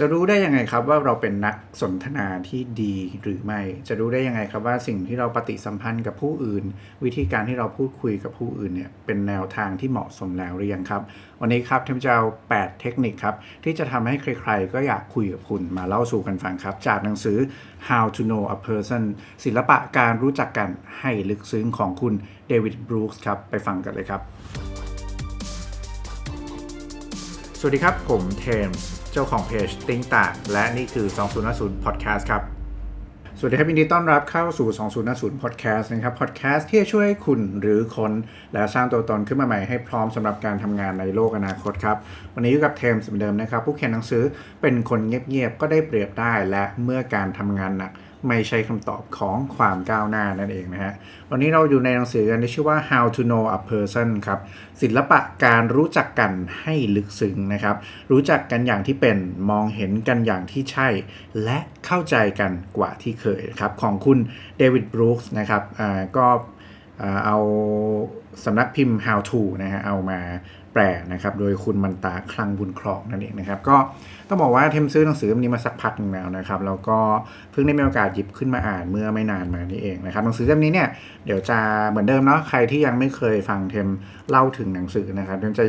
จะรู้ได้ยังไงครับว่าเราเป็นนักสนทนาที่ดีหรือไม่ จะรู้ได้ยังไงครับว่าสิ่งที่เราปฏิสัมพันธ์กับผู้อื่น วิธีการที่เราพูดคุยกับผู้อื่นเนี่ยเป็นแนวทางที่เหมาะสมแล้วหรือยังครับ วันนี้ครับเทมจะเอา8 เทคนิคครับที่จะทำให้ใครๆ ก็อยากคุยกับคุณมาเล่าสู่กันฟังครับ จากหนังสือ How to Know a Person ศิลปะการรู้จักกันให้ลึกซึ้งของคุณเดวิดบรูคส์ครับไปฟังกันเลยครับ สวัสดีครับผมเทมส์ เจ้าของเพจติ้งต่างและนี่คือ 2020 Podcast ครับ สวัสดีครับยินดีต้อนรับเข้าสู่ 2020 Podcast นะครับ Podcast ที่ช่วยคุณหรือคน และสร้างตัวตนขึ้นมาใหม่ให้พร้อมสำหรับการทำงานในโลกอนาคตครับ วันนี้อยู่กับเทมส์เหมือนเดิมนะครับ ผู้เขียนหนังสือเป็นคนเงียบๆ ก็ได้เปรียบได้และเมื่อการทำงานหนัก ไม่ใช่คำตอบของความก้าวหน้านั่นเองนะฮะ วันนี้เราอยู่ในหนังสือกันที่ชื่อว่า How to Know a Person ครับ ศิลปะการรู้จักกันให้ลึกซึ้งนะครับ รู้จักกันอย่างที่เป็น มองเห็นกันอย่างที่ใช่ และเข้าใจกันกว่าที่เคยครับ ของคุณเดวิดบรูคส์นะครับ ก็เอาสำนักพิมพ์ How to นะฮะ เอามา แปลนะครับ โดยคุณมันตาคลังบุญครองนั่นเองนะครับ ก็ต้องบอกว่าเทมซื้อหนังสือเล่มนี้มาสักพักหนึ่งแล้วนะครับแล้วก็เพิ่งได้มีโอกาสหยิบขึ้นมาอ่านเมื่อไม่นานมานี้เองนะครับหนังสือเล่มนี้เนี่ยเดี๋ยวจะเหมือนเดิมเนาะใครที่ยังไม่เคยฟังเทมเล่าถึงหนังสือนะครับเทมจะ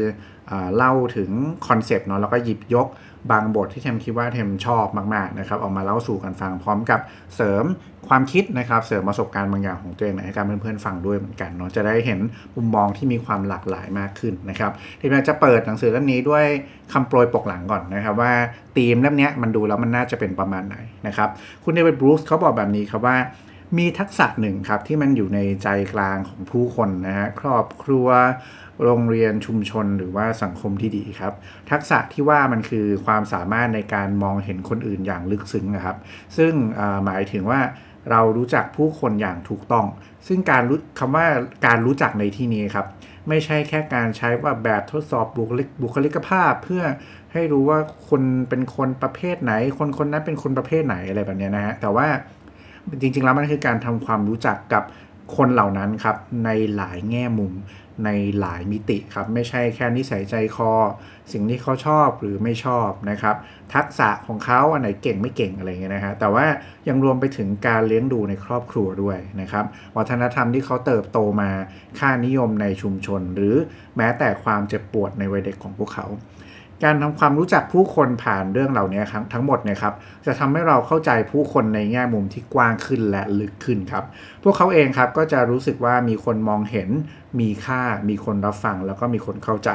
เล่าถึงคอนเซปต์เนาะแล้วก็หยิบยกบางบทที่เทมคิดว่าเทมชอบมากๆนะครับออกมาเล่าสู่กันฟังพร้อมกับเสริมความคิดนะครับเสริมประสบการณ์บางอย่างของตัวเองให้การเพื่อนๆฟังด้วยเหมือนกันเนาะจะได้เห็นมุมมองที่มีความหลากหลายมากขึ้นนะครับทีนี้จะเปิดหนังสือเล่มนี้ด้วยคำโปรยปกหลังก่อนนะครับว่าธีมเล่มนี้มันดูแล้วมันน่าจะเป็นประมาณไหนนะครับคุณเดวิดบรูซเขาบอกแบบนี้ครับว่ามีทักษะหนึ่งครับที่มันอยู่ในใจกลางของผู้คนนะฮะครอบครัว โรงเรียนชุมชนหรือว่าสังคมที่ดีครับ ทักษะที่ว่ามันคือความสามารถในการมองเห็นคนอื่นอย่างลึกซึ้งนะครับ ซึ่งหมายถึงว่าเรารู้จักผู้คนอย่างถูกต้อง ซึ่งการรู้คำว่าการรู้จักในที่นี้ครับ ไม่ใช่แค่การใช้ว่าแบบทดสอบบุคลิกบุคลิกภาพ เพื่อให้รู้ว่าคนเป็นคนประเภทไหน คนคนนั้นเป็นคนประเภทไหนอะไรแบบนี้นะฮะแต่ว่าจริงๆแล้วมันคือการทำความรู้จักกับคนเหล่านั้นครับในหลายแง่มุม ในหลายมิติครับ ไม่ใช่แค่นิสัยใจคอ สิ่งที่เขาชอบหรือไม่ชอบนะครับ ทักษะของเขาอันไหนเก่งไม่เก่งอะไรเงี้ยนะฮะแต่ว่ายังรวมไปถึงการเลี้ยงดูในครอบครัวด้วยนะครับ วัฒนธรรมที่เขาเติบโตมาค่านิยมในชุมชน หรือแม้แต่ความเจ็บปวดในวัยเด็กของพวกเขา การทำความรู้จักผู้คนผ่านเรื่องเหล่านี้ครับทั้งหมดเนี่ยครับจะทำให้เราเข้าใจผู้คนในแง่มุมที่กว้างขึ้นและลึกขึ้นครับ พวกเขาเองครับก็จะรู้สึกว่ามีคนมองเห็น มีค่า มีคนรับฟัง แล้วก็มีคนเข้าใจ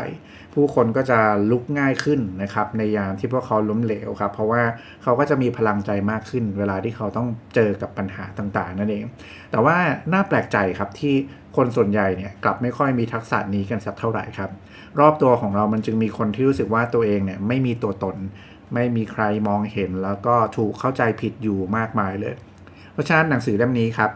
ผู้คนก็จะลุกง่ายขึ้นนะครับในยามที่พวกเขาล้มเหลวครับ เพราะว่าเขาก็จะมีพลังใจมากขึ้น เวลาที่เขาต้องเจอกับปัญหาต่างๆ นั่นเอง แต่ว่าน่าแปลกใจครับที่ คนส่วนใหญ่เนี่ยกลับไม่ค่อยมีทักษะนี้กันสักเท่าไหร่ครับ รอบตัวของเรามันจึงมีคนที่รู้สึกว่าตัวเองเนี่ยไม่มีตัวตน ไม่มีใครมองเห็น แล้วก็ถูกเข้าใจผิดอยู่มากมายเลย เพราะฉะนั้นหนังสือเล่มนี้ครับ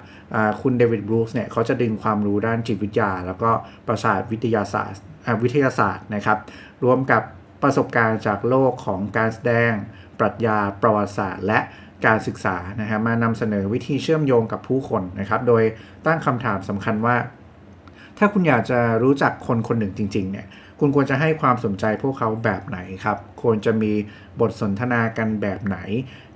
คุณเดวิดบรูซเนี่ยเขาจะดึงความรู้ด้านจิตวิทยา แล้วก็ประสาทวิทยาศาสตร์วิทยาศาสตร์นะครับรวมกับประสบการณ์จากโลกของการแสดง ปรัชญาประวัติศาสตร์ และ การศึกษานะฮะมานำเสนอวิธีเชื่อมโยงกับผู้คนนะครับโดยตั้งคำถามสำคัญว่า ถ้าคุณอยากจะรู้จักคนคนหนึ่งจริงๆเนี่ยคุณควรจะให้ความสนใจพวกเขาแบบไหนครับ ควรจะมีบทสนทนากันแบบไหน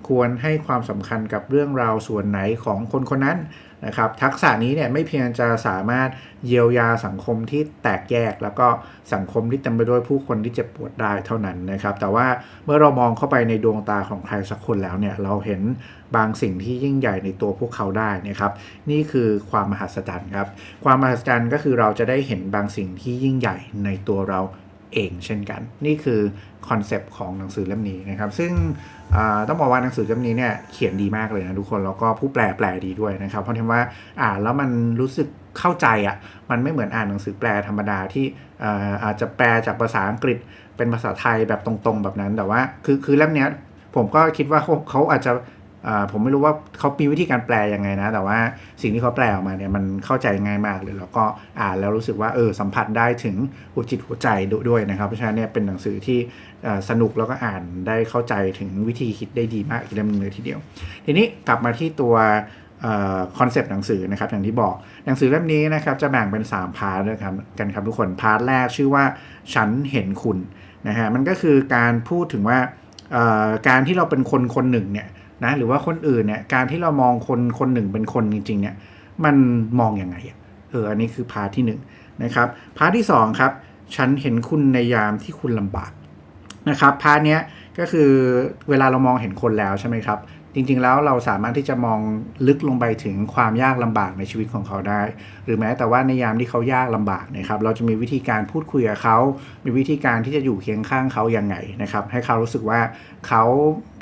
ควรให้ความสำคัญกับเรื่องราวส่วนไหนของคนคนนั้น นะครับทักษะนี้เนี่ยไม่เพียงจะสามารถเยียวยาสังคมที่แตกแยก แล้วก็สังคมที่เต็มไปด้วยผู้คนที่เจ็บปวดได้เท่านั้นนะครับแต่ว่าเมื่อเรามองเข้าไปในดวงตาของใครสักคนแล้วเนี่ยเราเห็นบางสิ่งที่ยิ่งใหญ่ในตัวพวกเขาได้นะครับนี่คือความมหัศจรรย์ครับความมหัศจรรย์ก็คือเราจะได้เห็นบางสิ่งที่ยิ่งใหญ่ในตัวเรา เองเช่นกัน นี่คือคอนเซปต์ของหนังสือเล่มนี้นะครับ ซึ่งต้องบอกว่าหนังสือเล่มนี้เนี่ยเขียนดีมากเลยนะทุกคนแล้วก็ผู้แปลแปลดีด้วยนะครับ เพราะที่ว่าอ่านแล้วมันรู้สึกเข้าใจอะ่ะมันไม่เหมือนอ่านหนังสือแปลธรรมดาที่อาจจะแปลจากภาษาอังกฤษเป็นภาษาไทยแบบตรงๆ แบบนั้นแต่ว่าคือคือเล่มเนี้ยผมก็คิดว่าเขาอาจจะ ผมไม่รู้ว่าเขามีวิธีการแปลยังไงนะ แต่ว่าสิ่งที่เขาแปลออกมาเนี่ยมันเข้าใจง่ายมากเลย แล้วก็อ่านแล้วรู้สึกว่าเออสัมผัสได้ถึงหัวจิตหัวใจด้วยนะครับ เพราะฉะนั้นเนี่ยเป็นหนังสือที่สนุกแล้วก็อ่านได้เข้าใจถึงวิธีคิดได้ดีมากอีกเล่มหนึงเลยทีเดียว ทีนี้กลับมาที่ตัวคอนเซปต์หนังสือนะครับอย่างที่บอกหนังสือเล่มนี้นะครับจะแบ่งเป็น 3 พาร์ทด้วยครับกันครับทุกคนพาร์ทแรกชื่อว่าฉันเห็นคุณนะฮะมันก็คือการพูดถึงว่าการที่เราเป็นคนคนหนึ่งเนี่ย นะหรือว่าคนอื่นเนี่ยการที่เรามองคนคนหนึ่งเป็นคนจริงๆเนี่ยมันมองอยังไงอะเอออันนี้คือพาร์ทที่1นนะครับพาร์ทที่2ครับฉันเห็นคุณในยามที่คุณลำบากนะครับพาร์ทเนี้ยก็คือเวลาเรามองเห็นคนแล้วใช่ไหมครับ จริงๆแล้วเราสามารถที่จะมองลึกลงไปถึงความยากลำบากในชีวิตของเขาได้ หรือแม้แต่ว่าในยามที่เขายากลำบากนะครับ เราจะมีวิธีการพูดคุยกับเขา มีวิธีการที่จะอยู่เคียงข้างเขาอยังไงนะครับ ให้เขารู้สึกว่าเขา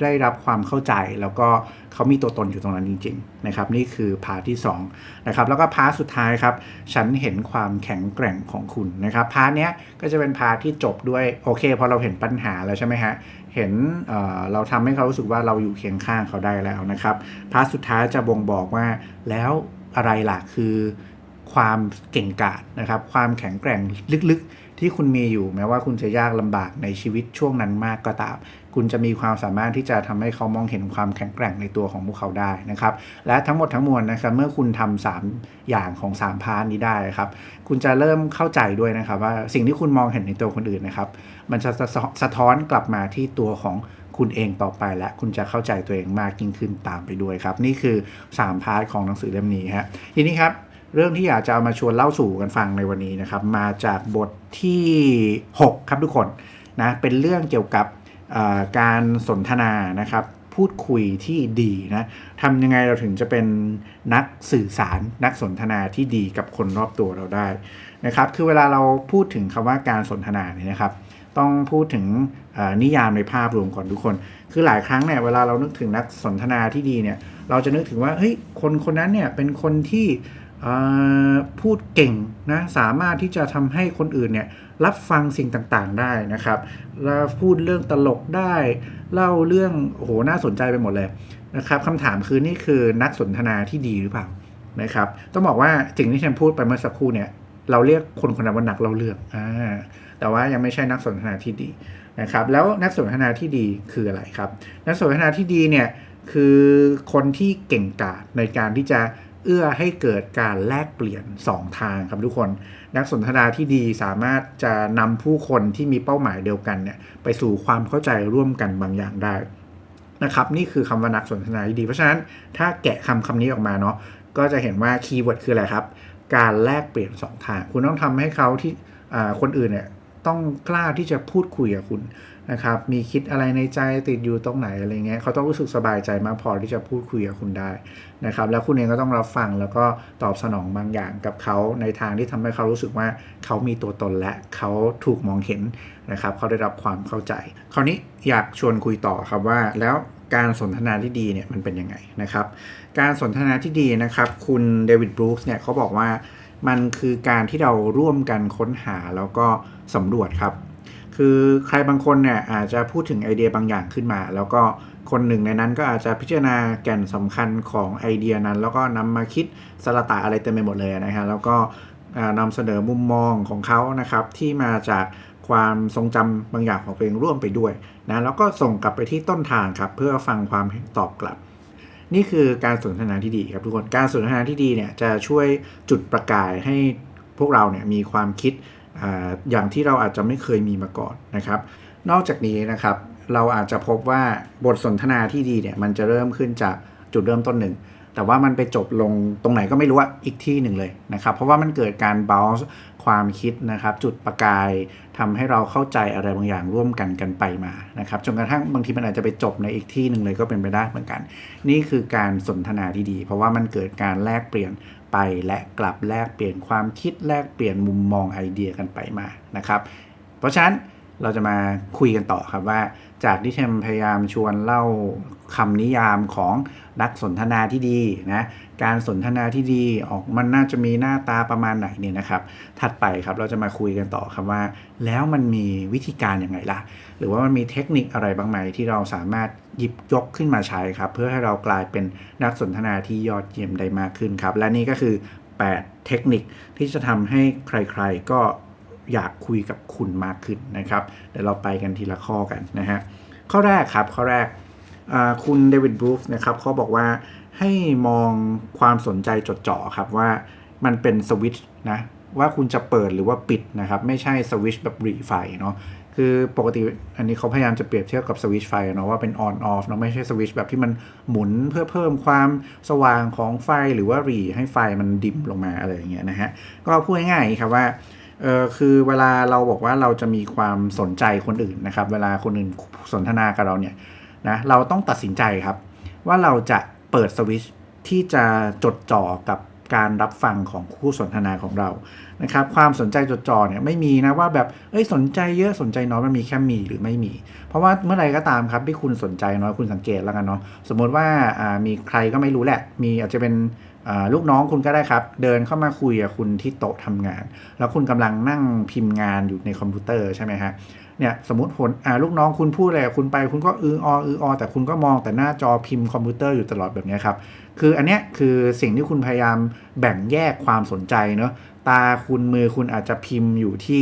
ได้รับความเข้าใจแล้วก็เขามีตัวตนอยู่ตรงนั้นจริง ๆ นะครับ นี่คือพาร์ทที่2นะครับแล้วก็พาร์ทสุดท้ายครับ ฉันเห็นความแข็งแกร่งของคุณนะครับพาร์ทเนี้ยก็จะเป็นพาร์ทที่จบด้วยโอเคพอเราเห็นปัญหาแล้วใช่ไหมฮะ เห็นเเราทำให้เขารู้สึกว่าเราอยู่เคียงข้างเขาได้แล้วนะครับพาร์ทสุดท้ายจะบ่งบอกว่าแล้วอะไรล่ะคือความเก่งกาจนะครับ ความแข็งแกร่งลึกๆ ที่คุณมีอยู่แม้ว่าคุณจะยากลำบากในชีวิตช่วงนั้นมากก็ตาม คุณจะมีความสามารถที่จะทำให้เขามองเห็นความแข็งแกร่งในตัวของพวกเขาได้นะครับ และทั้งหมดทั้งมวลนะครับ เมื่อคุณทำ3อย่างของ 3 พาร์ทนี้ได้ครับ คุณจะเริ่มเข้าใจด้วยนะครับ ว่าสิ่งที่คุณมองเห็นในตัวคนอื่นนะครับ มันจะสะท้อนกลับมาที่ตัวของคุณเองต่อไปและคุณจะเข้าใจตัวเองมากยิ่งขึ้นตามไปด้วยครับ นี่คือ 3 พาร์ทของหนังสือเล่มนี้ฮะทีนี้ครับเรื่องที่อยากจะเอามาชวนเล่าสู่กันฟังในวันนี้นะครับ มาจากบทที่ 6 ครับทุกคนนะเป็นเรื่องเกี่ยวกับการสนทนานะครับ พูดคุยที่ดีนะทำยังไงเราถึงจะเป็นนักสื่อสารนักสนทนาที่ดีกับคนรอบตัวเราได้นะครับ คือเวลาเราพูดถึงคำว่าการสนทนาเนี่ยนะครับ ต้องพูดถึงนิยามในภาพรวมก่อนทุกคน คือหลายครั้งเนี่ยเวลาเรานึกถึงนักสนทนาที่ดีเนี่ย เราจะนึกถึงว่าเฮ้ยคนคนนั้นเนี่ยเป็นคนที่พูดเก่งนะสามารถที่จะทำให้คนอื่นเนี่ยรับฟังสิ่งต่างๆได้นะครับแล้วพูดเรื่องตลกได้ เล่าเรื่องโอ้โหน่าสนใจไปหมดเลยนะครับคำถามคือนี่คือนักสนทนาที่ดีหรือเปล่านะครับ ต้องบอกว่าสิ่งที่ฉันพูดไปเมื่อสักครู่เนี่ยเราเรียกคนคนนั้นว่านักเล่าเรื่องอ่า แต่ว่ายังไม่ใช่นักสนทนาที่ดีนะครับ แล้วนักสนทนาที่ดีคืออะไรครับ นักสนทนาที่ดีเนี่ยคือคนที่เก่งกาจในการที่จะเอื้อให้เกิดการแลกเปลี่ยน 2 ทางครับทุกคน นักสนทนาที่ดีสามารถจะนำผู้คนที่มีเป้าหมายเดียวกันเนี่ยไปสู่ความเข้าใจร่วมกันบางอย่างได้นะครับนี่คือคำว่านักสนทนาที่ดี เพราะฉะนั้นถ้าแกะคำคำนี้ออกมาเนาะก็จะเห็นว่าคีย์เวิร์ดคืออะไรครับ การแลกเปลี่ยน 2 ทาง คุณต้องทำให้เขาที่คนอื่นเนี่ย ต้องกล้าที่จะพูดคุยกับคุณนะครับ มีคิดอะไรในใจติดอยู่ตรงไหนอะไรเงี้ยเขาต้องรู้สึกสบายใจมากพอที่จะพูดคุยกับคุณได้นะครับ แล้วคุณเองก็ต้องรับฟังแล้วก็ตอบสนองบางอย่างกับเขาในทางที่ทำให้เขารู้สึกว่าเขามีตัวตนและเขาถูกมองเห็นนะครับ เขาได้รับความเข้าใจ คราวนี้อยากชวนคุยต่อครับว่าแล้วการสนทนาที่ดีเนี่ยมันเป็นยังไงนะครับ การสนทนาที่ดีนะครับ คุณเดวิดบรูคส์เนี่ยเขาบอกว่ามันคือการที่เราร่วมกันค้นหาแล้วก็ สำรวจครับ คือใครบางคนเนี่ยอาจจะพูดถึงไอเดียบางอย่างขึ้นมา แล้วก็คนหนึ่งในนั้นก็อาจจะพิจารณาแก่นสำคัญของไอเดียนั้น แล้วก็นำมาคิดสละตาอะไรเต็มไปหมดเลยนะฮะแล้วก็นำเสนอมุมมองของเขานะครับ ที่มาจากความทรงจำบางอย่างของตัวเองร่วมไปด้วยนะแล้วก็ส่งกลับไปที่ต้นทางครับ เพื่อฟังความตอบกลับ นี่คือการสนทนาที่ดีครับทุกคนการสนทนาที่ดีเนี่ยจะช่วยจุดประกายให้พวกเราเนี่ยมีความคิด อย่างที่เราอาจจะไม่เคยมีมาก่อนนะครับ นอกจากนี้นะครับ เราอาจจะพบว่าบทสนทนาที่ดีเนี่ยมันจะเริ่มขึ้นจากจุดเริ่มต้นหนึ่ง แต่ว่ามันไปจบลงตรงไหนก็ไม่รู้ว่าอีกที่หนึ่งเลยนะครับ เพราะว่ามันเกิดการบ o u n c e ความคิดนะครับ จุดประกายทำให้เราเข้าใจอะไรบางอย่างร่วมกันกันไปมานะครับจนกระทั่งบางทีมันอาจจะไปจบในอีกที่หนึ่งเลยก็เป็นไปได้เหมือนกัน นี่คือการสนทนาที่ดี เพราะว่ามันเกิดการแลกเปลี่ยน ไปและกลับแลกเปลี่ยนความคิดแลกเปลี่ยนมุมมองไอเดียกันไปมานะครับ เพราะฉะนั้น เราจะมาคุยกันต่อครับว่าจากที่เทมพยายามชวนเล่าคำนิยามของนักสนทนาที่ดีนะการสนทนาที่ดีออกมันน่าจะมีหน้าตาประมาณไหนเนี่ยนะครับถัดไปครับเราจะมาคุยกันต่อครับว่า แล้วมันมีวิธีการยังไงล่ะ หรือว่ามันมีเทคนิคอะไรบ้างไหมที่เราสามารถหยิบยกขึ้นมาใช้ครับ เพื่อให้เรากลายเป็นนักสนทนาที่ยอดเยี่ยมได้มากขึ้นครับ และนี่ก็คือ 8 เทคนิคที่จะทำให้ใครๆก็ อยากคุยกับคุณมากขึ้นนะครับเดี๋ยวเราไปกันทีละข้อกันนะฮะข้อแรกครับข้อแรกคุณเดวิดบรูฟนะครับเขาบอกว่าให้มองความสนใจจดจ่อครับว่ามันเป็นสวิตช์นะว่าคุณจะเปิดหรือว่าปิดนะครับไม่ใช่สวิตช์แบบรีไฟเนาะคือปกติอันนี้เขาพยายามจะเปรียบเทียบกับสวิตช์ไฟเนาะว่าเป็น on off เนาะไม่ใช่สวิตช์แบบที่มันหมุนเพื่อเพิ่มความสว่างของไฟหรือว่ารีให้ไฟมันดิมลงมาอะไรอย่างเงี้ยนะฮะก็พูดง่ายๆครับว่า เออคือเวลาเราบอกว่าเราจะมีความสนใจคนอื่นนะครับ เวลาคนอื่นสนทนากับเราเนี่ยนะเราต้องตัดสินใจครับ ว่าเราจะเปิดสวิชที่จะจดจ่อกับการรับฟังของคู่สนทนาของเรานะครับ ความสนใจจดจ่อเนี่ยไม่มีนะว่าแบบเอ้ยสนใจเยอะสนใจน้อยมันมีแค่มีหรือไม่มี เพราะว่าเมื่อไรก็ตามครับที่คุณสนใจน้อยคุณสังเกตแล้วกันเนาะสมมติว่ามีใครก็ไม่รู้แหละ มีอาจจะเป็น ลูกน้องคุณก็ได้ครับ เดินเข้ามาคุยกับคุณที่โต๊ะทำงาน แล้วคุณกำลังนั่งพิมพ์งานอยู่ในคอมพิวเตอร์ใช่ไหมฮะ เนี่ยสมมติผลลูกน้องคุณพูดอะไรคุณไปคุณก็อือออืออแต่คุณก็มองแต่หน้าจอพิมพ์คอมพิวเตอร์อยู่ตลอดแบบนี้ครับ คืออันเนี้ยคือสิ่งที่คุณพยายามแบ่งแยกความสนใจเนาะตาคุณมือคุณอาจจะพิมพ์อยู่ที่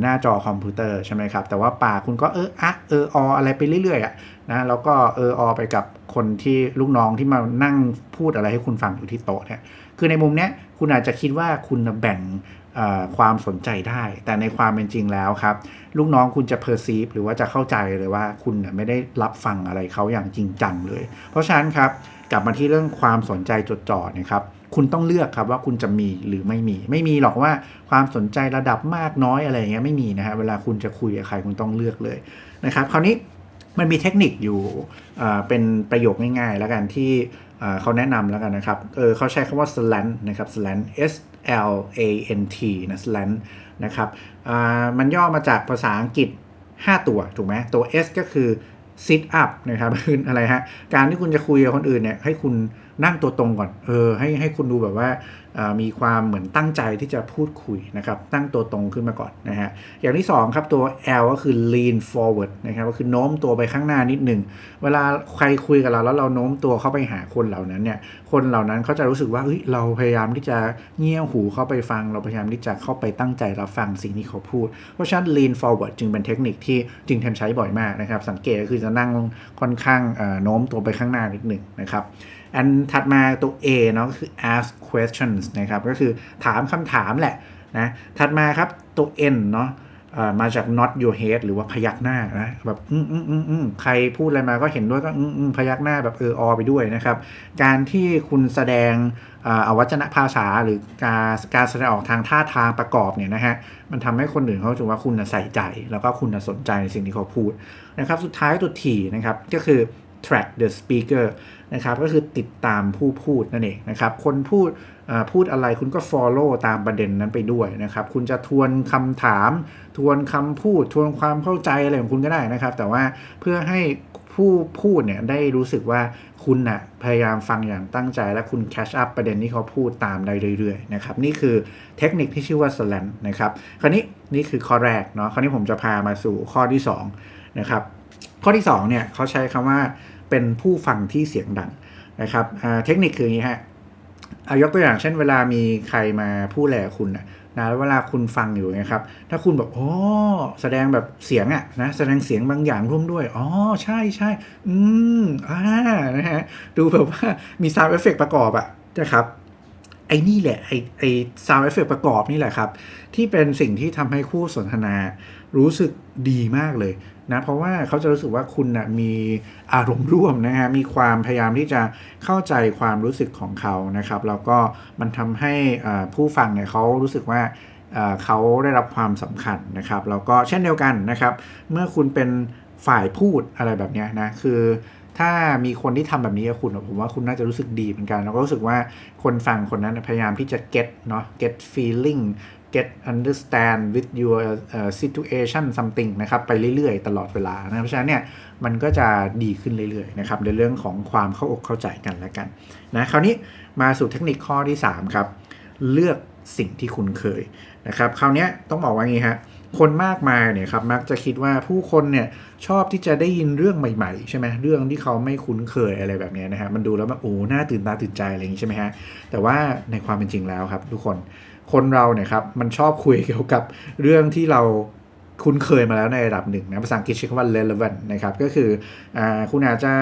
หน้าจอคอมพิวเตอร์ใช่ไหมครับ แต่ว่าปากคุณก็เอออะเออออะไรไปเรื่อยๆอะนะแล้วก็เอออไปกับคนที่ลูกน้องที่มานั่งพูดอะไรให้คุณฟังอยู่ที่โต๊ะเนี่ยคือในมุมเนี้ยคุณอาจจะคิดว่าคุณแบ่ง ความสนใจได้ แต่ในความเป็นจริงแล้วครับ ลูกน้องคุณจะเพอร์ซีฟหรือว่าจะเข้าใจเลยว่าคุณไม่ได้รับฟังอะไรเขาอย่างจริงจังเลย เพราะฉะนั้นครับกลับมาที่เรื่องความสนใจจดจ่อนะครับคุณต้องเลือกครับว่าคุณจะมีหรือไม่มี ไม่มีหรอกว่าความสนใจระดับมากน้อยอะไรเงี้ยไม่มีนะฮะเวลาคุณจะคุยกับใครคุณต้องเลือกเลยนะครับ คราวนี้มันมีเทคนิคอยู่เป็นประโยคง่ายๆ แล้วกันที่เขาแนะนำแล้วกันนะครับเออเขาใช้คำว่า slant นะครับ slant s l a n t นะ slant นะครับมันย่อมาจากภาษาอังกฤษ 5 ตัว ถูกไหมตัว s ก็คือ sit up นะครับคืออะไรฮะ การที่คุณจะคุยกับคนอื่นเนี่ยให้คุณนั่งตัวตรงก่อน เออ ให้ให้คุณดูแบบว่ามีความเหมือนตั้งใจที่จะพูดคุยนะครับ ตั้งตัวตรงขึ้นมาก่อนนะฮะ อย่างที่2ครับตัว L ก็คือ lean forward นะครับ ก็คือโน้มตัวไปข้างหน้านิดหนึ่ง เวลาใครคุยกับเราแล้วเราโน้มตัวเข้าไปหาคนเหล่านั้นเนี่ย คนเหล่านั้นเขาจะรู้สึกว่าเฮ้ย เราพยายามที่จะเงี่ยหูเข้าไปฟัง เราพยายามที่จะเข้าไปตั้งใจรับฟังสิ่งที่เขาพูด เพราะฉะนั้น lean forward จึงเป็นเทคนิคที่จริงทำใช้บ่อยมากนะครับ สังเกตก็คือจะนั่งค่อนข้างโน้มตัวไปข้างหน้านิดหนึ่งนะครับ อันถัดมาตัว A เนาะก็คือ ask questions นะครับ ก็คือถามคำถามแหละนะถัดมาครับตัว N เนาะมาจาก not your head หรือว่าพยักหน้านะแบบอืมอืมอืมอืมใครพูดอะไรมาก็เห็นด้วยก็อืมอืมพยักหน้าแบบเอออไปด้วยนะครับ การที่คุณแสดงอวัจนภาษาหรือการการแสดงออกทางท่าทางประกอบเนี่ยนะฮะมันทำให้คนอื่นเขาถือว่าคุณใส่ใจ แล้วก็คุณสนใจในสิ่งที่เขาพูดนะครับ สุดท้ายตัวทีนะครับก็คือ track the speaker นะครับก็คือติดตามผู้พูดนั่นเองนะครับคนพูดพูดอะไรคุณก็ follow ตามประเด็นนั้นไปด้วยนะครับ คุณจะทวนคำถาม ทวนคำพูด ทวนความเข้าใจอะไรของคุณก็ได้นะครับ แต่ว่าเพื่อให้ผู้พูดเนี่ยได้รู้สึกว่าคุณนะ่ะพยายามฟังอย่างตั้งใจ และคุณแคชอัพประเด็นที่เขาพูดตามได้เรื่อยๆนะครับนี่คือเทคนิคที่ชื่อว่า slant นะครับคราวนี้นี่คือข้อแรกเนาะคราวนี้ผมจะพามาสู่ข้อที่2นะครับข้อที่2เนี่ยเขาใช้คำว่า เป็นผู้ฟังที่เสียงดังนะครับเทคนิคคืออย่างนี้ฮะยกตัวอย่างเช่นเวลามีใครมาพูดแหละคุณนะนะเวลาคุณฟังอยู่นะครับ ถ้าคุณบบอ๋อแสดงแบบเสียงอะนะแสดงเสียงบางอย่างร่วมด้วย อ๋อ ใช่ใช่อืมอ่านะฮะดูแบบว่ามีซาวด์เอฟเฟกประกอบอะนะครับไอ้นี่แหละไอ้ไอ้ซาวด์เอฟเฟกประกอบนี่แหละครับ ที่เป็นสิ่งที่ทำให้คู่สนทนา รู้สึกดีมากเลยนะเพราะว่าเขาจะรู้สึกว่าคุณนะมีอารมณ์ร่วมนะฮะมีความพยายามที่จะเข้าใจความรู้สึกของเขานะครับ แล้วก็มันทำให้ผู้ฟังเนี่ยเขารู้สึกว่าเขาได้รับความสำคัญนะครับ แล้วก็เช่นเดียวกันนะครับ เมื่อคุณเป็นฝ่ายพูดอะไรแบบนี้นะคือถ้ามีคนที่ทำแบบนี้กับคุณผมว่าคุณน่าจะรู้สึกดีเหมือนกัน แล้วก็รู้สึกว่าคนฟังคนนั้นพยายามที่จะ get เนาะ get feeling get understand with your uh, situation something นะครับไปเรื่อยๆ ตลอดเวลานะเพราะฉะนั้นเนี่ยมันก็จะดีขึ้นเรื่อยๆนะครับในเรื่องของความเข้าอกเข้าใจกันแล้วกันนะคราวนี้มาสู่เทคนิคข้อที่ 3 ครับ เลือกสิ่งที่คุณเคยนะครับคราวนี้ต้องบอกว่างี้ฮะคนมากมายเนี่ยครับมักจะคิดว่าผู้คนเนี่ยชอบที่จะได้ยินเรื่องใหม่ๆใช่ไหมเรื่องที่เขาไม่คุ้นเคยอะไรแบบนี้นะฮะมันดูแล้วมันโอ้หน่าตื่นตาตื่นใจอะไรอย่างนี้ใช่ไหมฮะแต่ว่าในความเป็นจริงแล้วครับ ทุกคน คนเราเนี่ยครับมันชอบคุยเกี่ยวกับเรื่องที่เราคุ้นเคยมาแล้วในระดับหนึ่งนะภาษาอังกฤษใช้คำว่า relevant นะครับก็คืออคุณอาจจะ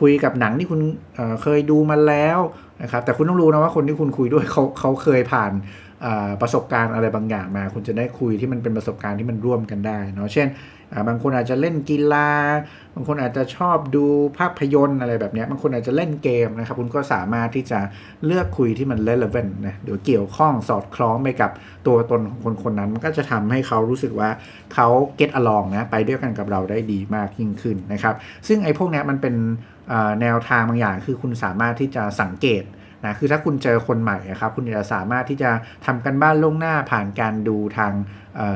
คุยกับหนังที่คุณเเคยดูมาแล้วนะครับแต่คุณต้องรู้นะว่าคนที่คุณคุยด้วยเขาเขาเคยผ่านประสบการณ์อะไรบางอย่างมา คุณจะได้คุยที่มันเป็นประสบการณ์ที่มันร่วมกันได้เนาะเช่น บางคนอาจจะเล่นกีฬา บางคนอาจจะชอบดูภาพยนตร์อะไรแบบนี้ บางคนอาจจะเล่นเกมนะครับ คุณก็สามารถที่จะเลือกคุยที่มัน relevant นะหรือเกี่ยวข้องสอดคล้องไปกับตัวตนของคนคนนั้น มันก็จะทำให้เขารู้สึกว่าเขา get along นะ ไปด้วยกันกับเราได้ดีมากยิ่งขึ้นนะครับ ซึ่งไอ้พวกนี้มันเป็นแนวทางบางอย่าง คือคุณสามารถที่จะสังเกต นะคือถ้าคุณเจอคนใหม่ครับคุณจะสามารถที่จะทำกันบ้านล่วงหน้าผ่านการดูทาง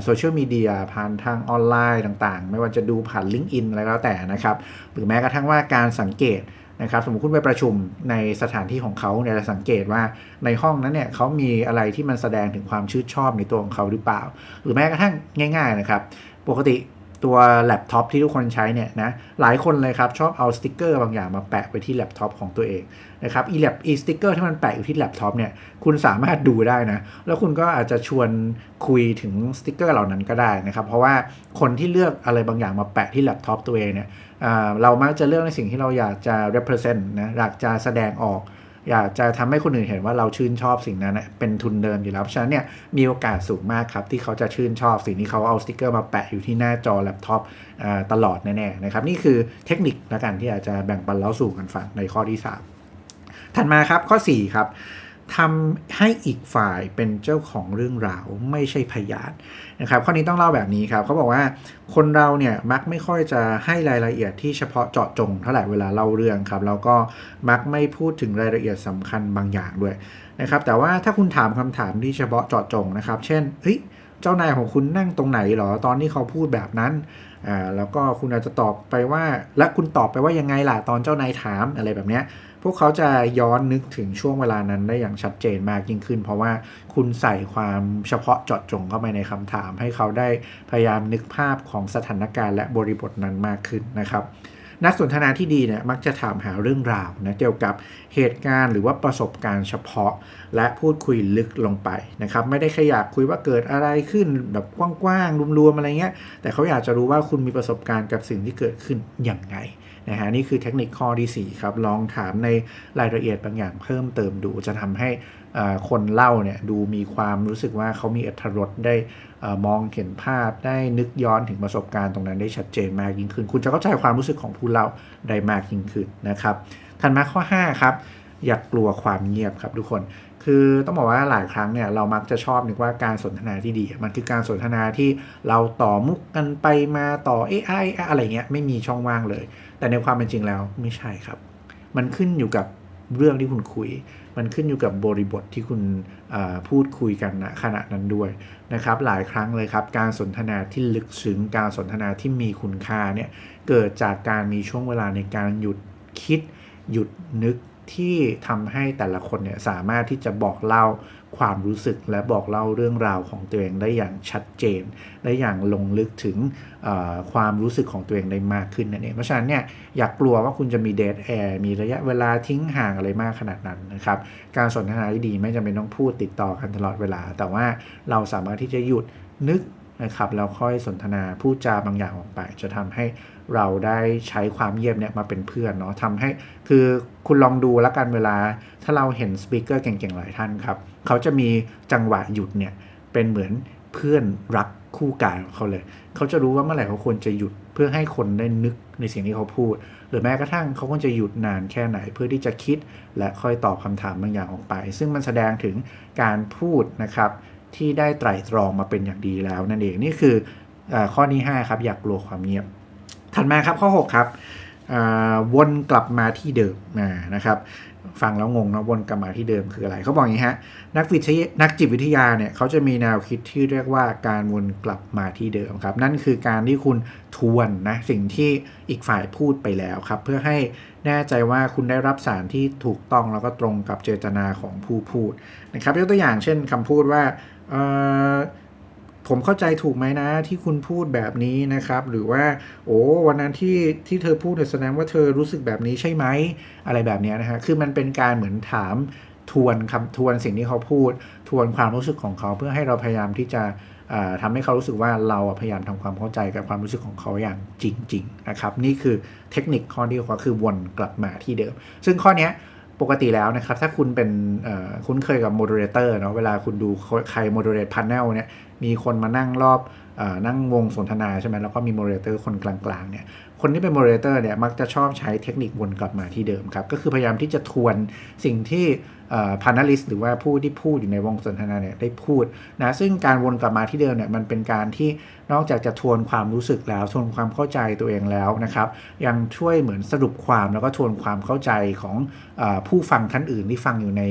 โซเชียลมีเดียผ่านทางออนไลน์ต่างๆ ไม่ว่าจะดูผ่านลิงก์อินอะไรแล้วแต่นะครับ หรือแม้กระทั่งว่าการสังเกตนะครับสมมติคุณไปประชุมในสถานที่ของเขาเนี่ยจะสังเกตว่าในห้องนั้นเนี่ยเขามีอะไรที่มันแสดงถึงความชื่นชอบในตัวของเขาหรือเปล่า หรือแม้กระทั่งง่าย ๆนะครับ ปกติ ตัวแล็ปท็อปที่ทุกคนใช้เนี่ยนะหลายคนเลยครับชอบเอาสติกเกอร์บางอย่างมาแปะไว้ที่แล็ปท็อปของตัวเองนะครับอีแล็ปอีสติกเกอร์ที่มันแปะอยู่ที่แล็ปท็อปเนี่ยคุณสามารถดูได้นะ แล้วคุณก็อาจจะชวนคุยถึงสติกเกอร์เหล่านั้นก็ได้นะครับ เพราะว่าคนที่เลือกอะไรบางอย่างมาแปะที่แล็ปท็อปตัวเองเนี่ยเรามักจะเลือกในสิ่งที่เราอยากจะ represent นะอยากจะแสดงออก อยากจะทำให้คนอื่นเห็นว่าเราชื่นชอบสิ่งนั้นเป็นทุนเดิมอยู่แล้ว ฉะนั้นเนี่ยมีโอกาสสูงมากครับ ที่เขาจะชื่นชอบสิ่งที่เขาเอาสติกเกอร์มาแปะอยู่ที่หน้าจอแล็ปท็อปตลอดแน่ๆนะครับ นี่คือเทคนิคละกันที่อาจจะแบ่งปันเล่าสู่กันฟังในข้อที่ 3 ถัดมาครับข้อ4ครับ ทำให้อีกฝ่ายเป็นเจ้าของเรื่องราวไม่ใช่พยานนะครับข้อนี้ต้องเล่าแบบนี้ครับเขาบอกว่าคนเราเนี่ยมักไม่ค่อยจะให้รายละเอียดที่เฉพาะเจาะจงเท่าไหร่เวลาเล่าเรื่องครับแล้วก็มักไม่พูดถึงรายละเอียดสำคัญบางอย่างด้วยนะครับแต่ว่าถ้าคุณถามคำถามที่เฉพาะเจาะจงนะครับ เช่นเฮ้ยเจ้านายของคุณนั่งตรงไหนหรอตอนที่เขาพูดแบบนั้นอ่าแล้วก็คุณอาจจะตอบไปว่า และคุณตอบไปว่ายังไงล่ะตอนเจ้านายถามอะไรแบบเนี้ย พวกเขาจะย้อนนึกถึงช่วงเวลานั้นได้อย่างชัดเจนมากยิ่งขึ้น เพราะว่าคุณใส่ความเฉพาะเจาะจงเข้าไปในคำถาม ให้เขาได้พยายามนึกภาพของสถานการณ์และบริบทนั้นมากขึ้นนะครับ นักสนทนาที่ดีเนี่ยมักจะถามหาเรื่องราวนะเกี่ยวกับเหตุการณ์หรือว่าประสบการณ์เฉพาะ และพูดคุยลึกลงไปนะครับ ไม่ได้แค่อยากคุยว่าเกิดอะไรขึ้นแบบกว้างๆรวมๆอะไรเงี้ยแต่เขาอยากจะรู้ว่าคุณมีประสบการณ์กับสิ่งที่เกิดขึ้นอย่างไง นะฮะนี่คือเทคนิคข้อที่ 4 ครับ ลองถามในรายละเอียดบางอย่างเพิ่มเติมดูจะทำให้คนเล่าเนี่ยดูมีความรู้สึกว่าเขามีอัธรสได้มองเห็นภาพได้นึกย้อนถึงประสบการณ์ตรงนั้นได้ชัดเจนมากยิ่งขึ้น คุณจะเข้าใจความรู้สึกของผู้เล่าได้มากยิ่งขึ้นนะครับถัดมาข้อ 5 ครับ อย่ากกลัวความเงียบครับทุกคน คือต้องบอกว่าหลายครั้งเนี่ยเรามักจะชอบนึกว่าการสนทนาที่ดี มันคือการสนทนาที่เราต่อมุกกันไปมาต่อเอไออะไรเงี้ยไม่มีช่องว่างเลย แต่ในความเป็นจริงแล้วไม่ใช่ครับ มันขึ้นอยู่กับเรื่องที่คุณคุย มันขึ้นอยู่กับบริบทที่คุณพูดคุยกันณขณะนั้นด้วยนะครับ หลายครั้งเลยครับ การสนทนาที่ลึกซึ้งการสนทนาที่มีคุณค่าเนี่ยเกิดจากการมีช่วงเวลาในการหยุดคิด หยุดนึก ที่ทำให้แต่ละคนเนี่ยสามารถที่จะบอกเล่าความรู้สึกและบอกเล่าเรื่องราวของตัวเองได้อย่างชัดเจน ได้อย่างลงลึกถึงความรู้สึกของตัวเองได้มากขึ้นนั่นเองเพราะฉะนั้นเนี่ยอยากกลัวว่าคุณจะมีเดทแอร์มีระยะเวลาทิ้งห่างอะไรมากขนาดนั้นนะครับ การสนทนาที่ดีไม่จำเป็นต้องพูดติดต่อกันตลอดเวลา แต่ว่าเราสามารถที่จะหยุดนึกนะครับแล้วค่อยสนทนาพูดจาบางอย่างออกไป จะทำให้ เราได้ใช้ความเยียบเนี่ยมาเป็นเพื่อนเนาะทำให้คือคุณลองดูแล้วกันเวลา ถ้าเราเห็นสปีกเกอร์เก่งๆหลายท่านครับ เขาจะมีจังหวะหยุดเนี่ยเป็นเหมือนเพื่อนรักคู่กายของเขาเลย เขาจะรู้ว่าเมื่อไหร่เขาควรจะหยุดเพื่อให้คนได้นึกในสิ่งที่เขาพูด หรือแม้กระทั่งเขาควรจะหยุดนานแค่ไหนเพื่อที่จะคิดและค่อยตอบคำถามบางอย่างออกไป ซึ่งมันแสดงถึงการพูดนะครับที่ได้ไตร่ตรองมาเป็นอย่างดีแล้วนั่นเองนี่คืออข้อนี้5ครับอยากกลัวความเงียบ ถัดมาครับข้อ 6 ครับวนกลับมาที่เดิมนะครับฟังแล้วงงนะวนกลับมาที่เดิมคืออะไรเขาบอกอย่างนี้ฮะนักวิทยนักจิตวิทยาเนี่ยเขาจะมีแนวคิดที่เรียกว่าการวนกลับมาที่เดิมครับ นั่นคือการที่คุณทวนนะสิ่งที่อีกฝ่ายพูดไปแล้วครับ เพื่อให้แน่ใจว่าคุณได้รับสารที่ถูกต้องแล้วก็ตรงกับเจตนาของผู้พูดนะครับยกตัวอย่างเช่นคำพูดว่า ผมเข้าใจถูกไหมนะที่คุณพูดแบบนี้นะครับ หรือว่า โอ้วันนั้นที่ที่เธอพูดแสดงว่าเธอรู้สึกแบบนี้ใช่ไหมอะไรแบบนี้นะฮะคือมันเป็นการเหมือนถามทวนคำทวนสิ่งที่เขาพูด ทวนความรู้สึกของเขาเพื่อให้เราพยายามที่จะทำให้เขารู้สึกว่าเราพยายามทำความเข้าใจกับความรู้สึกของเขาอย่างจริง ๆ นะครับ นี่คือเทคนิคข้อที่ก็คือวนกลับมาที่เดิม ซึ่งข้อนี้ปกติแล้วนะครับ ถ้าคุณเป็นคุ้นเคยกับโมเดเลเตอร์เนาะเวลาคุณดูใครโมเดเลตพาร์เนลเนี่ย มีคนมานั่งรอบนั่งวงสนทนาใช่ไหมแล้วก็มีโมเดเลเตอร์คนกลางๆเนี่ยคนที่เป็นโมเดเลเตอร์เนี่ยมักจะชอบใช้เทคนิควนกลับมาที่เดิมครับ ก็คือพยายามที่จะทวนสิ่งที่พานาลิสหรือว่าผู้ที่พูดอยู่ในวงสนทนาเนี่ยได้พูดนะซึ่งการวนกลับมาที่เดิมเนี่ยมันเป็นการที่นอกจากจะทวนความรู้สึกแล้วทวนความเข้าใจตัวเองแล้วนะครับ ยังช่วยเหมือนสรุปความแล้วก็ทวนความเข้าใจของอผู้ฟังท่านอื่นที่ฟังอยู่ใน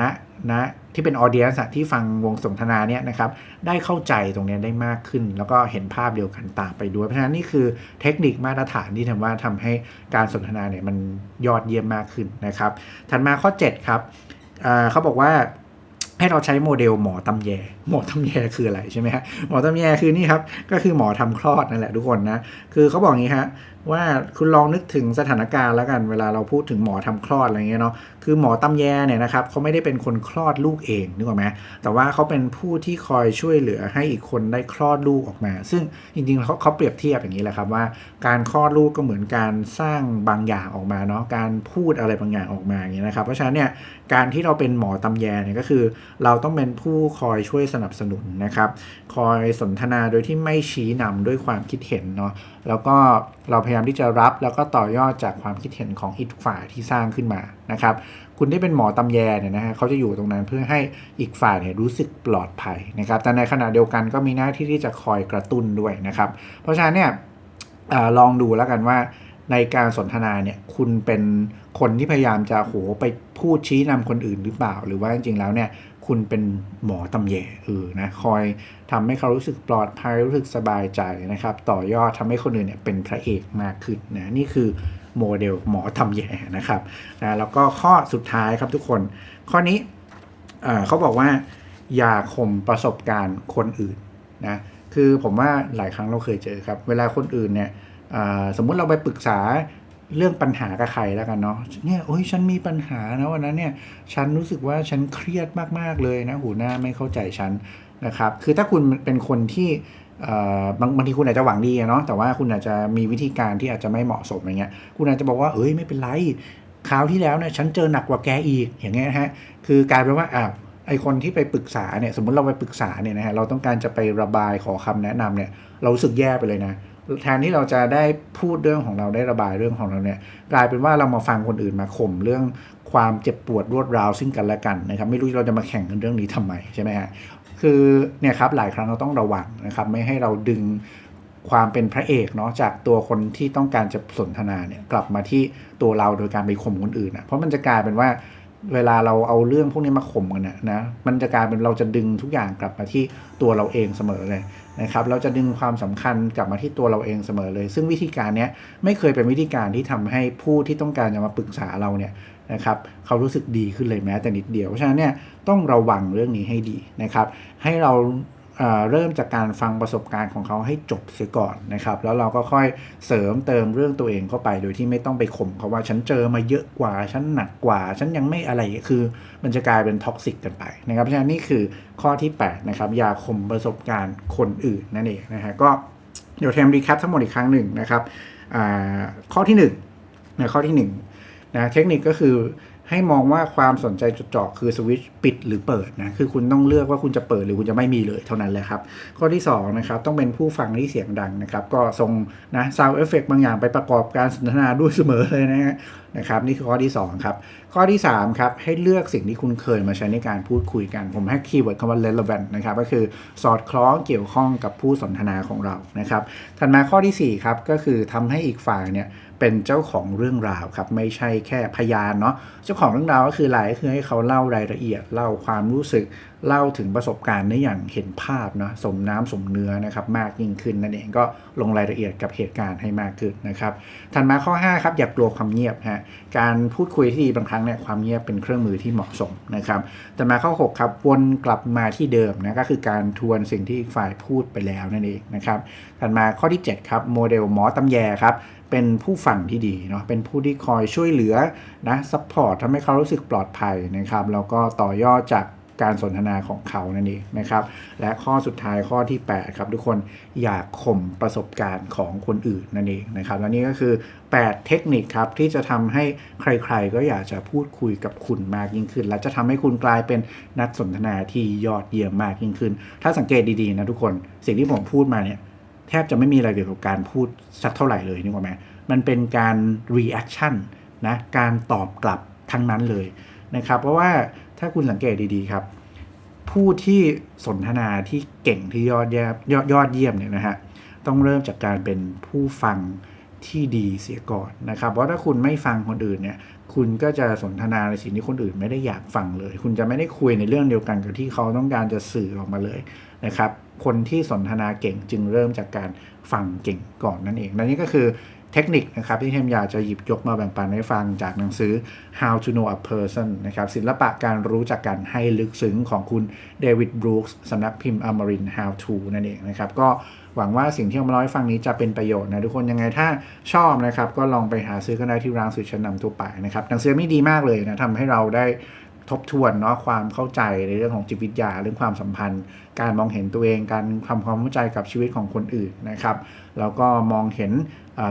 ณณ ที่เป็นออเดียนส์ที่ฟังวงสนทนาเนี่ยนะครับได้เข้าใจตรงนี้ได้มากขึ้น แล้วก็เห็นภาพเดียวกันตามไปด้วย เพราะฉะนั้นนี่คือเทคนิคมาตรฐานที่ทำว่าทำให้การสนทนาเนี่ยมันยอดเยี่ยมมากขึ้นนะครับ ถัดมาข้อ 7 ครับเขาบอกว่าให้เราใช้โมเดลหมอตำแย หมอตำแยคืออะไรใช่ไหมฮะ หมอตำแยคือนี่ครับ ก็คือหมอทำคลอดนั่นแหละทุกคนนะ คือเขาบอกงี้ฮะ ว่าคุณลองนึกถึงสถานการณ์แล้วกันเวลาเราพูดถึงหมอทำคลอดอะไรเงี้ยเนาะคือหมอตำแยเนี่ยนะครับเขาไม่ได้เป็นคนคลอดลูกเองนึกออกไหมแต่ว่าเขาเป็นผู้ที่คอยช่วยเหลือให้อีกคนได้คลอดลูกออกมา ซึ่งจริงๆเขาเขาเปรียบเทียบอย่างนี้แหละครับว่า การคลอดลูกก็เหมือนการสร้างบางอย่างออกมาเนาะการพูดอะไรบางอย่างออกมาอย่างนี้นะครับ เพราะฉะนั้นเนี่ยการที่เราเป็นหมอตำแยเนี่ยก็คือ เราต้องเป็นผู้คอยช่วยสนับสนุนนะครับคอยสนทนาโดยที่ไม่ชี้นำด้วยความคิดเห็นเนาะแล้วก็เราพยายามที่จะรับแล้วก็ต่อยอดจากความคิดเห็นของอีกฝ่ายที่สร้างขึ้นมานะครับ คุณที่เป็นหมอตำแยเนี่ยนะฮะเขาจะอยู่ตรงนั้นเพื่อให้อีกฝ่ายเนี่ยรู้สึกปลอดภัยนะครับ แต่ในขณะเดียวกันก็มีหน้าที่ที่จะคอยกระตุ้นด้วยนะครับ เพราะฉะนั้นเนี่ยอลองดูแล้วกันว่าในการสนทนาเนี่ยคุณเป็นคนที่พยายามจะโหไปพูดชี้นำคนอื่นหรือเปล่า หรือว่าจริงๆแล้วเนี่ย คุณเป็นหมอตำแยเออนะคอยทำให้เขารู้สึกปลอดภัยรู้สึกสบายใจนะครับ ต่อยอดทำให้คนอื่นเนี่ยเป็นพระเอกมากขึ้นนะนี่คือโมเดลหมอทำแย่นะครับนะแล้วก็ข้อสุดท้ายครับทุกคน ข้อนี้เขาบอกว่า อย่าข่มประสบการณ์คนอื่นนะคือผมว่าหลายครั้งเราเคยเจอครับ เวลาคนอื่นเนี่ยสมมุติเราไปปรึกษา เรื่องปัญหากับใครแล้วกันเนาะเนี่ยโอ้ยฉันมีปัญหานะวันนั้นเนี่ยฉันรู้สึกว่าฉันเครียดมากๆเลยนะหูหน้าไม่เข้าใจฉันนะครับคือถ้าคุณเป็นคนที่บางบางทีคุณอาจจะหวังดีเนาะแต่ว่าคุณอาจจะมีวิธีการที่อาจจะไม่เหมาะสมอะไรเงี้ยคุณอาจจะบอกว่าเอ้ยไม่เป็นไรคราวที่แล้วเนี่ยฉันเจอหนักกว่าแกอีกอย่างเงี้ยฮะคือกลายเป็นว่าอ้าวไอคนที่ไปปรึกษาเนี่ยสมมติเราไปปรึกษาเนี่ยนะฮะเราต้องการจะไประบายขอคำแนะนำเนี่ยเรารู้สึกแย่ไปเลยนะ แทนที่เราจะได้พูดเรื่องของเราได้ระบายเรื่องของเราเนี่ยกลายเป็นว่าเรามาฟังคนอื่นมาข่มเรื่องความเจ็บปวดรวดราวซึ่งกันและกันนะครับไม่รู้เราจะมาแข่งกันเรื่องนี้ทำไมใช่ไหมฮะคือเนี่ยครับหลายครั้งเราต้องระวังนะครับไม่ให้เราดึงความเป็นพระเอกเนาะจากตัวคนที่ต้องการจะสนทนาเนี่ยกลับมาที่ตัวเราโดยการไปข่มคนอื่นอะเพราะมันจะกลายเป็นว่า เวลาเราเอาเรื่องพวกนี้มาข่มกันนะนะมันจะกลายเป็นเราจะดึงทุกอย่างกลับมาที่ตัวเราเองเสมอเลยนะครับเราจะดึงความสำคัญกลับมาที่ตัวเราเองเสมอเลย ซึ่งวิธีการนี้ไม่เคยเป็นวิธีการที่ทำให้ผู้ที่ต้องการจะมาปรึกษาเราเนี่ยนะครับเขารู้สึกดีขึ้นเลยแม้แต่นิดเดียวเพราะฉะนั้นเนี่ยต้องระวังเรื่องนี้ให้ดีนะครับ ให้เรา เริ่มจากการฟังประสบการณ์ของเขาให้จบเสียก่อนนะครับ แล้วเราก็ค่อยเสริมเติมเรื่องตัวเองเข้าไป โดยที่ไม่ต้องไปข่มเขาว่าฉันเจอมาเยอะกว่า ฉันหนักกว่า ฉันยังไม่อะไรคือ มันจะกลายเป็นท็อกซิกกันไปนะครับเพราะฉะนั้นนี่คือข้อที่8นะครับอย่าข่มประสบการณ์คนอื่นนั่นเองนะฮะก็เดี๋ยวเทมรีแคปทั้งหมดอีกครั้งหนึ่งนะครับข้อที่1นะข้อที่1นะเทคนิคก็คือ ให้มองว่าความสนใจจดจ่อคือสวิตช์ปิดหรือเปิดนะคือคุณต้องเลือกว่าคุณจะเปิดหรือคุณจะไม่มีเลยเท่านั้นแหละครับ ข้อที่2นะครับต้องเป็นผู้ฟังที่เสียงดังนะครับ ก็ทรงนะซาวเอฟเฟกบางอย่างไปประกอบการสนทนาด้วยเสมอเลยนะฮะนะครับนี่คือข้อที่ 2 ครับ ข้อที่ 3 ครับ ให้เลือกสิ่งที่คุณเคยมาใช้ในการพูดคุยกัน ผมให้คีย์เวิร์ดคำว่า relevant นะครับ ก็คือสอดคล้องเกี่ยวข้องกับผู้สนทนาของเรานะครับถัดมาข้อที่ 4 ครับ ก็คือทำให้อีกฝ่ายเนี่ย เป็นเจ้าของเรื่องราวครับไม่ใช่แค่พยานเนาะเจ้าของเรื่องราวก็คืออะไรก็คือให้เขาเล่ารายละเอียดเล่าความรู้สึก เล่าถึงประสบการณ์ได้อย่างเห็นภาพเนาะสมน้ำสมเนื้อนะครับมากยิ่งขึ้นนั่นเองก็ลงรายละเอียดกับเหตุการณ์ให้มากขึ้นนะครับถัดมาข้อ5ครับอย่ากลัวความเงียบฮะการพูดคุยที่ดีบางครั้งเนี่ยความเงียบเป็นเครื่องมือที่เหมาะสมนะครับถัดมาข้อ6ครับวนกลับมาที่เดิมนะก็คือการทวนสิ่งที่ฝ่ายพูดไปแล้วนั่นเองนะครับถัดมาข้อที่7ครับโมเดลหมอตำแยครับเป็นผู้ฟังที่ดีเนาะเป็นผู้ที่คอยช่วยเหลือนะซัพพอร์ตทำให้เขารู้สึกปลอดภัยนะครับแล้วก็ต่อยอดจาก การสนทนาของเขานั่นเองนะครับ และข้อสุดท้ายข้อที่ 8 ครับทุกคนอย่าข่มประสบการณ์ของคนอื่นนั่นเองนะครับ และนี่ก็คือ 8 เทคนิคครับที่จะทำให้ใครๆ ก็อยากจะพูดคุยกับคุณมากยิ่งขึ้น และจะทำให้คุณกลายเป็นนักสนทนาที่ยอดเยี่ยมมากยิ่งขึ้น ถ้าสังเกตดีๆนะทุกคนสิ่งที่ผมพูดมาเนี่ยแทบจะไม่มีอะไรเกี่ยวกับการพูดสักเท่าไหร่เลยนึกออกไหมมันเป็นการ reaction นะการตอบกลับทั้งนั้นเลยนะครับ เพราะว่า ถ้าคุณสังเกตดีๆครับ ผู้ที่สนทนาที่เก่งที่ยอดเยี่ยมยอดยอดเยี่ยมเนี่ยนะฮะต้องเริ่มจากการเป็นผู้ฟังที่ดีเสียก่อนนะครับ เพราะถ้าคุณไม่ฟังคนอื่นเนี่ย คุณก็จะสนทนาในสิ่งที่คนอื่นไม่ได้อยากฟังเลย คุณจะไม่ได้คุยในเรื่องเดียวกันกับที่เขาต้องการจะสื่อออกมาเลยนะครับ คนที่สนทนาเก่งจึงเริ่มจากการฟังเก่งก่อนนั่นเองและนี่ก็คือ เทคนิคนะครับที่เทมอยากจะหยิบยกมาแบ่งปันให้ฟังจากหนังสือ How to Know a Person นะครับศิลปะการรู้จักกันให้ลึกซึ้งของคุณเดวิดบรูคส์สำนักพิมพ์อมริน How to นั่นเองนะครับก็หวังว่าสิ่งที่เอามาเล่าให้ฟังนี้จะเป็นประโยชน์นะทุกคนยังไงถ้าชอบนะครับ ก็ลองไปหาซื้อกันได้ที่ร้านสื่อชั้นนำทั่วไปนะครับหนังสือไม่ดีมากเลยนะทำให้เราได้ ทบทวนเนาะความเข้าใจในเรื่องของจิตวิทยาเรื่องความสัมพันธ์ การมองเห็นตัวเอง การทำความเข้าใจกับชีวิตของคนอื่นนะครับ แล้วก็มองเห็น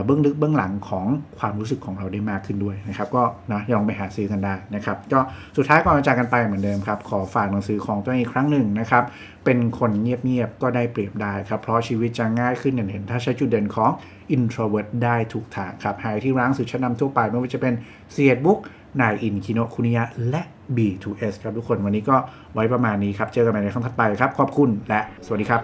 เบื้องลึกเบื้องหลังของความรู้สึกของเราได้มากขึ้นด้วยนะครับ ก็นะลองไปหาซื้อกันได้นะครับ ก็สุดท้ายก่อนจะจากกันไปเหมือนเดิมครับ ขอฝากหนังสือของตัวเองอีกครั้งหนึ่งนะครับ เป็นคนเงียบๆก็ได้เปรียบได้ครับ เพราะชีวิตจะง่ายขึ้นอย่างเห็นถ้าใช้จุดเด่นของ introvert ได้ทุกทางครับหายที่ร้านสื่อชั้นนำทั่วไปไม่ว่าจะเป็นเซียดบุ๊ก นายอินคิโนคุนิยะและ B2S ครับทุกคนวันนี้ก็ไว้ประมาณนี้ครับ เจอกันใหม่ในครั้งถัดไปครับ ขอบคุณและสวัสดีครับ